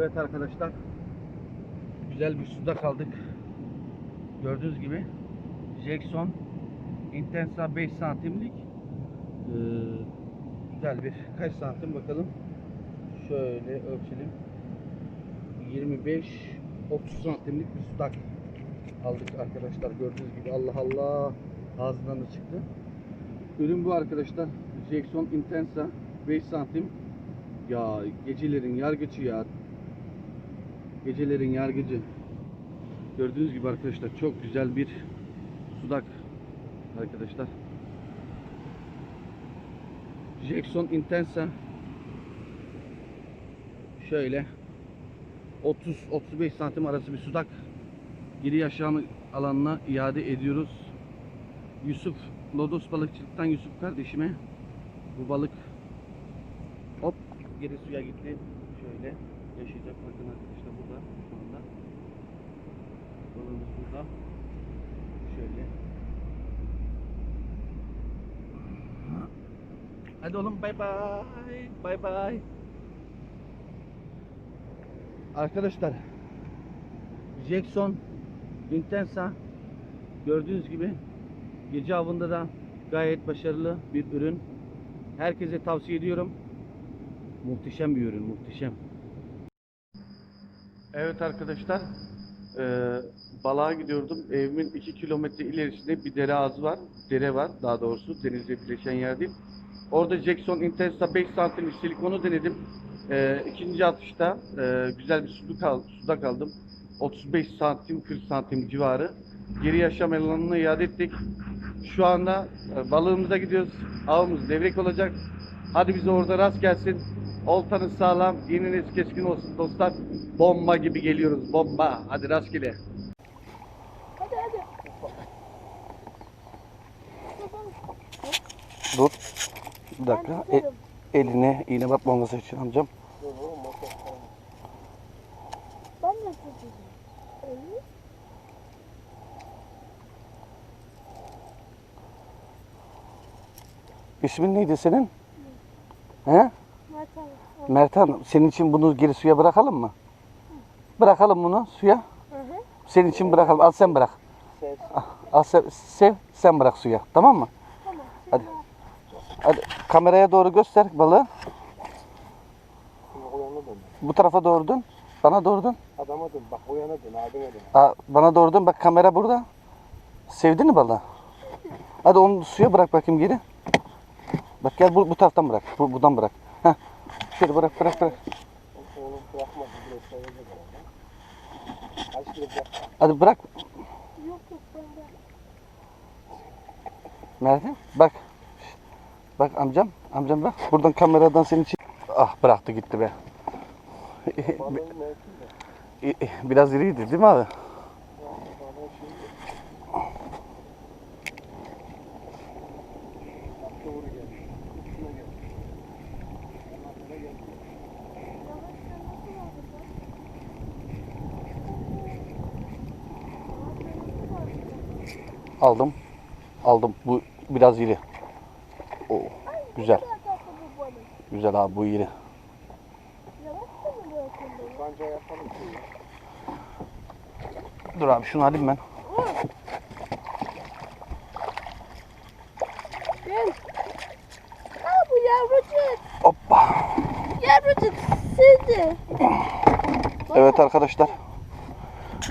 Evet arkadaşlar. Güzel bir suda kaldık. Gördüğünüz gibi Jackson Intensa 5 santimlik ee, güzel bir kaç santim bakalım. Şöyle ölçelim. 25 30 santimlik bir sudak aldık arkadaşlar. Gördüğünüz gibi Allah Allah ağzından da çıktı. Ürün bu arkadaşlar. Jackson Intensa 5 santim. Ya gecelerin yargıcı ya. Gecelerin yargıcı. Gördüğünüz gibi arkadaşlar çok güzel bir sudak arkadaşlar. Jackson Intensa şöyle 30-35 santim arası bir sudak geri yaşam alanına iade ediyoruz. Yusuf Lodos balıkçılıktan Yusuf kardeşime bu balık hop geri suya gitti. Şöyle yaşayacak bakın arkadaşlar burada şu anda. Balığımız burada. Şöyle. Hadi oğlum bay bay. Bay bay. Arkadaşlar Jackson Intensa gördüğünüz gibi gece avında da gayet başarılı bir ürün. Herkese tavsiye ediyorum. Muhteşem bir ürün, muhteşem. Evet arkadaşlar, eee balığa gidiyordum. Evimin 2 kilometre ilerisinde bir dere ağzı var. Dere var daha doğrusu, denizle birleşen yer değil. Orada Jackson Intensa 5 santimlik silikonu denedim. Eee ikinci atışta eee, güzel bir suda, kal, suda kaldım. 35 santim, 40 santim civarı. Geri yaşam alanına iade ettik. Şu anda e, balığımıza gidiyoruz. Avımız devrek olacak. Hadi bize orada rast gelsin. Oltanız sağlam, iğneniz keskin olsun dostlar. Bomba gibi geliyoruz, bomba. Hadi rastgele. Hadi hadi. Dur. Bir dakika, e- eline iğne batmaması için amcam. Ben de tutacağım. İsmin neydi senin? He? Mertan. Mertan, senin için bunu geri suya bırakalım mı? Bırakalım bunu suya. Hı hı. Senin için bırakalım. Al sen bırak. Al, al sev, sev, sen bırak suya. Tamam mı? Tamam. Hadi. Hadi kameraya doğru göster balığı. Bu tarafa doğru dön. Bana doğru dön. Adama dön. Bak uyana dön. Abine dön. Aa, bana doğru dön. Bak kamera burada. Sevdin mi balığı? Hadi onu suya bırak bakayım geri. Bak gel bu, bu taraftan bırak. Bu, buradan bırak. Şöyle bırak bırak bırak. Hadi bırak. Yok yok bende. Nerede? Bak. Bak amcam. Amcam bak. Buradan kameradan senin için. Ah bıraktı gitti be. Biraz iriydi değil mi abi? Balığın şeyi de. Bak doğru gel. Üstüne gel. Ondan sonra gel. Yavaş sen nasıl aldın lan? Yavaş sen nasıl aldın? Aldım. Aldım. Bu biraz iri. Oo, güzel. Güzel abi bu iri. Dur abi şunu alayım ben. Gel. Aa bu yavrucuk. Hoppa. Yavrucuk sizde. Evet arkadaşlar.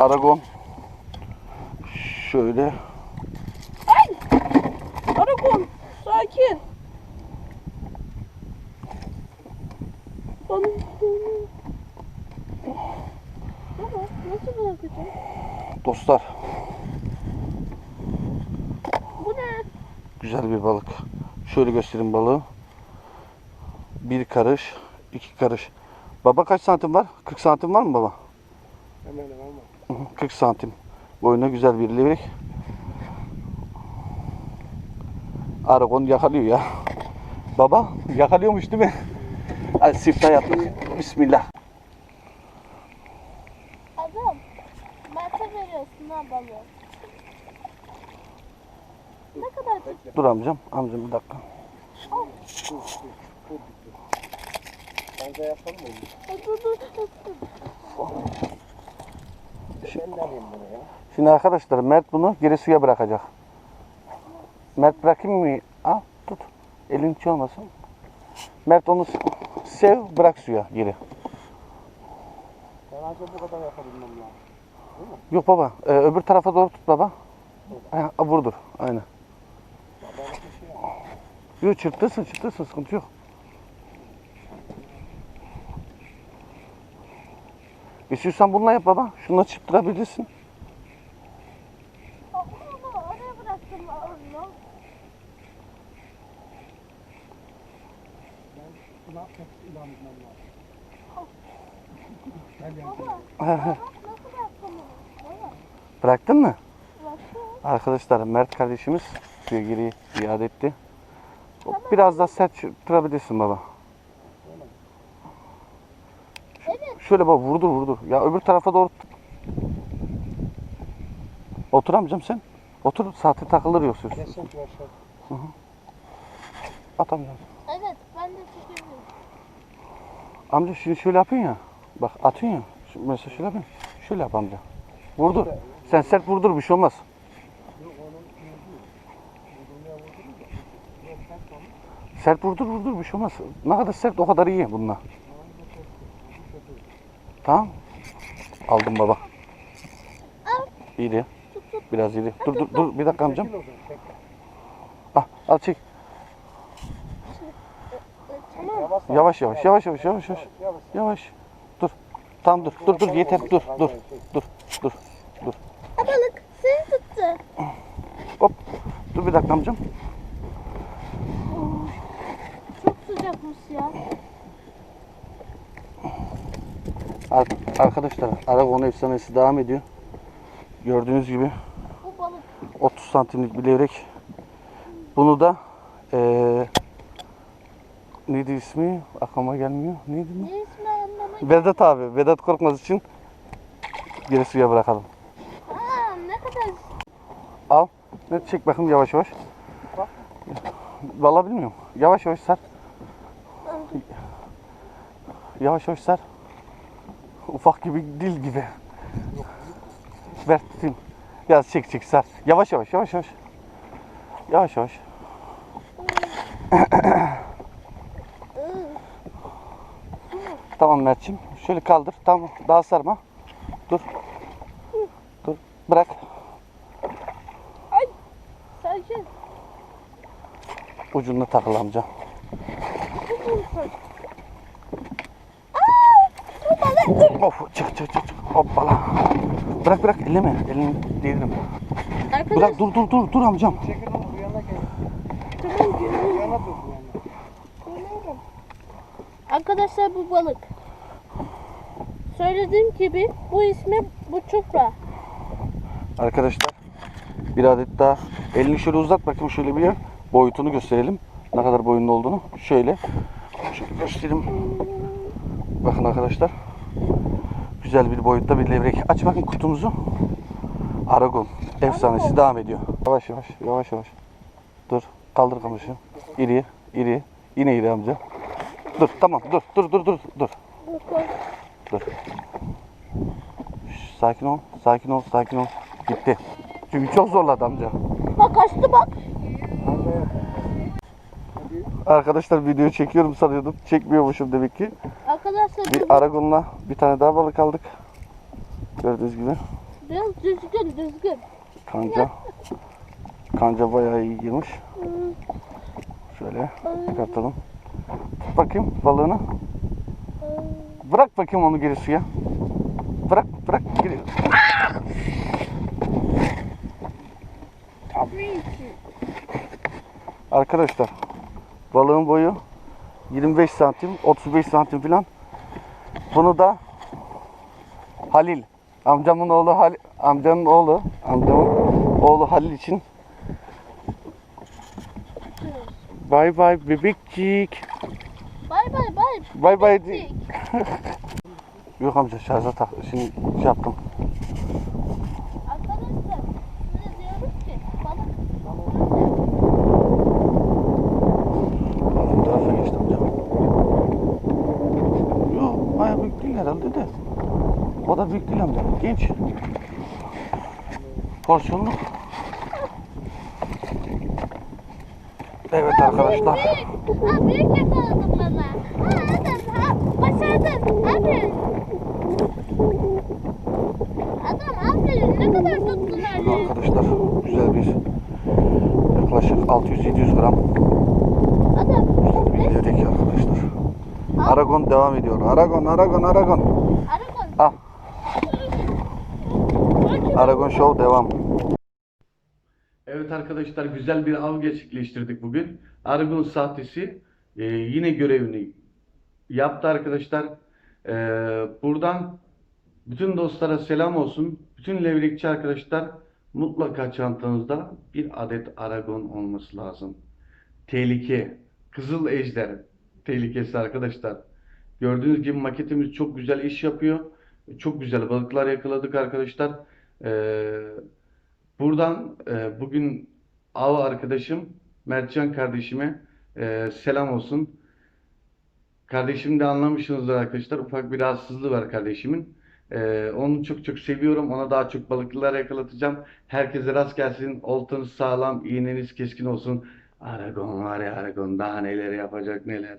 Aragon. Şöyle. Ay! Aragon sakin. Bana Baba nasıl bırakacağım? Dostlar Bu ne? güzel bir balık. Şöyle göstereyim balığı. Bir karış, iki karış. Baba kaç santim var? 40 santim var mı baba? Hemen hemen ama. Hı hı, 40 santim. Boyuna güzel bir levrek. Aragon yakalıyor ya. Baba yakalıyormuş değil mi? Hadi siftah yaptık. Bismillah. Adam. Mert'e Ne kadar tut? Dur amcam. Amcam bir dakika. Dur dur. Dur yapalım mı? Dur dur dur. Ben de alayım bunu ya. Şimdi arkadaşlar Mert bunu geri suya bırakacak. Mert bırakayım mı? Al tut. Elin hiç olmasın. Mert onu sev bırak suya geri. Ben ancak bu kadar yapabilmem lazım. Yok baba e, öbür tarafa doğru tut baba. Ha, vurdur aynen. Yok çırptırsın çırptırsın sıkıntı yok. İstiyorsan bununla yap baba. Şununla çırptırabilirsin. Oraya bıraktım. Buna lazım. Baba. Bak nasıl bıraktım onu? Baba. Bıraktın mı? Bıraktım. Arkadaşlar Mert kardeşimiz suya geri iade etti. O, Biraz daha sert çırptırabilirsin baba. Evet. Şöyle baba vurdur vurdur. Ya öbür tarafa doğru tut. Otur amcam sen. Otur saate takılır yoksa. Geçsin şu aşağı. At amcam. Evet ben de çekebilirim. Amca şimdi şöyle yapıyorsun ya. Bak atıyorsun ya. Mesela şöyle yapıyorsun. Şöyle yap amca. Vurdur. Sen sert vurdur bir şey olmaz. Sert vurdur vurdur bir şey olmaz. Ne kadar sert o kadar iyi bununla. Tamam. Aldım baba. Al. İyi Biraz iri. Dur dur dur bir dakika amcam. Ah, al çek. Yavaş yavaş yavaş yavaş yavaş. Yavaş. Yavaş. Dur. Tamam dur. Dur dur yeter dur dur. Dur. Dur. Ha balık seni tuttu. Hop. Dur bir dakika amcam. Çok sıcakmış ya. Ar- Arkadaşlar Aragon efsanesi devam ediyor. Gördüğünüz gibi Bu balık. 30 santimlik bir levrek. Bunu da eee neydi ismi? Aklıma gelmiyor. Neydi? Ne? Vedat abi. Vedat korkmaz için geri suya bırakalım. Al. Ne çek bakayım yavaş yavaş. Vallahi bilmiyorum. Yavaş yavaş sar. Yavaş yavaş sar. Ufak gibi dil gibi. Ver tutayım. Ya çek çek sar. Yavaş yavaş yavaş yavaş. Yavaş yavaş. Tamam Mert'ciğim. Şöyle kaldır. Tamam. Daha sarma. Dur. Dur. Bırak. sakin. Ucunda takıl amca. Bu balık. Of çık çık çık. Hoppala. Bırak bırak elleme. Elini değdirim. Arkadaş Bırak dur dur dur dur amcam. Çekil onu bu yana gel. tamam görüyorum. Bu yana dur bu yana. görüyorum. Arkadaşlar bu balık. Söylediğim gibi bu ismi bu çupra. Arkadaşlar bir adet daha. Elini şöyle uzat bakayım şöyle bir. Boyutunu gösterelim. Ne kadar boyunlu olduğunu. Şöyle. Şöyle göstereyim. Bakın arkadaşlar. Güzel bir boyutta bir levrek. Aç bakın kutumuzu. Aragon. Efsanesi devam ediyor. Yavaş yavaş. Yavaş yavaş. Dur. Kaldır kamışı. İri. iri. Yine iri amca. Dur tamam dur dur dur dur dur. Dur. Şş, sakin ol, sakin ol, sakin ol. Gitti. Çünkü çok zorladı amca. Bak kaçtı bak. Arkadaşlar video çekiyorum sanıyordum. Çekmiyormuşum demek ki. Arkadaşlar Bir Aragon'la bir tane daha balık aldık. Gördüğünüz gibi. biraz düzgün düzgün. Kanca. Kanca bayağı iyi girmiş. Şöyle çıkartalım. Tut bakayım balığını. Bırak bakayım onu geri suya. Bırak bırak geri. Arkadaşlar balığın boyu 25 santim 35 santim falan. Bunu da Halil amcamın oğlu Halil amcanın oğlu amcamın oğlu Halil için Bay bay bebekçik. Bay bay bay. Bay bay. Yok amca şarja tak. Şimdi şey yaptım. Arkadaşlar size diyoruz ki balık Bu tarafa geçtim amca. bayağı büyük değil herhalde de. O da büyük değil. Genç. Porsiyonluk. Evet arkadaşlar. Büyük. Yakaladım bana. Ha, adam ha, başardın. Aferin. Adam aferin. Ne kadar tuttun öyle. arkadaşlar güzel bir yaklaşık 600-700 gram Adam. bir levrek arkadaşlar. Aragon devam ediyor. Aragon, Aragon, Aragon. Aragon. Al. Aragon Show devam. Evet arkadaşlar güzel bir av gerçekleştirdik bugün. Aragon sahtesi e, yine görevini yaptı arkadaşlar. E, buradan bütün dostlara selam olsun. Bütün levrekçi arkadaşlar mutlaka çantanızda bir adet Aragon olması lazım. Tehlike. Kızıl Ejder tehlikesi arkadaşlar. Gördüğünüz gibi maketimiz çok güzel iş yapıyor. Çok güzel balıklar yakaladık arkadaşlar. Ee, buradan e, bugün av arkadaşım Mertcan kardeşime e, selam olsun. Kardeşim de anlamışsınızdır arkadaşlar. Ufak bir rahatsızlığı var kardeşimin. Ee, onu çok çok seviyorum. Ona daha çok balıklar yakalatacağım. Herkese rast gelsin. Oltanız sağlam, iğneniz keskin olsun. Aragon var ya Aragon daha neler yapacak neler.